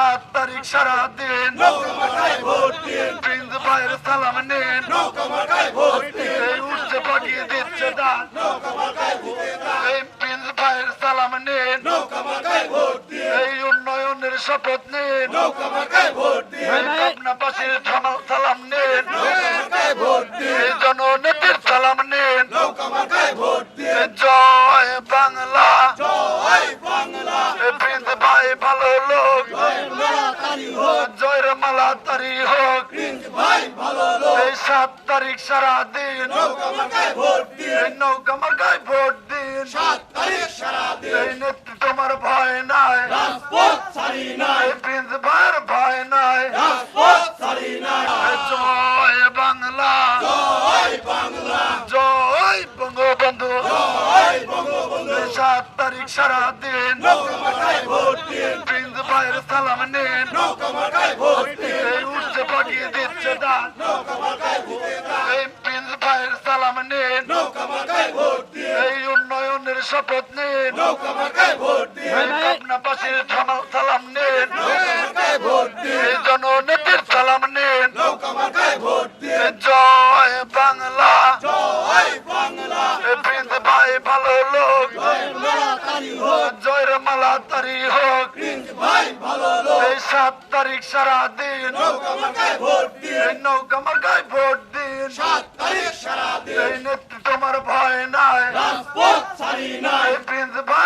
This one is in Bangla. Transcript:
সাত তারিখ সারা দিন। ভাইয়ের সালাম নিন। উঠছে পাঠিয়ে দিচ্ছে দান। প্রিন্স ভাইয়ের সালাম নিন। এই উন্নয়নের শপথ নিন। থানা- সালাম নিন। এই জননেত্রীর সালাম নিন। জয় বাংলা এই প্রিন্স ভাই ভালো লোক। জয়ের মালা তারি হোক। এই সাত তারিখ সারা দিন। নৌকা মার্কায় ভোট দিন। এই নেত্রী তোমার ভয় নাই। প্রিন্স প্রিন্স সাত তারিখ সারা দিন প্রিন্স ভাইয়ের সালাম নিন। উঠছে পাঠিয়ে দিচ্ছে দান। এই প্রিন্স ভাইয়ের সালাম নিন। এই উন্নয়নের শপথ নিন। থানা- সালাম নিন। এই জননেত্রীর সালাম নিন। জয় বাংলা। এই প্রিন্স ভাই ভালো লোক। জয়ের মালা তারি হোক। এই সাত তারিখ সারা দিন নৌকা মার্কায় ভোট দিন। এই নেত্রী তোমার ভয় নাই। এই প্রিন্স ভাইয়ের ভয় নাই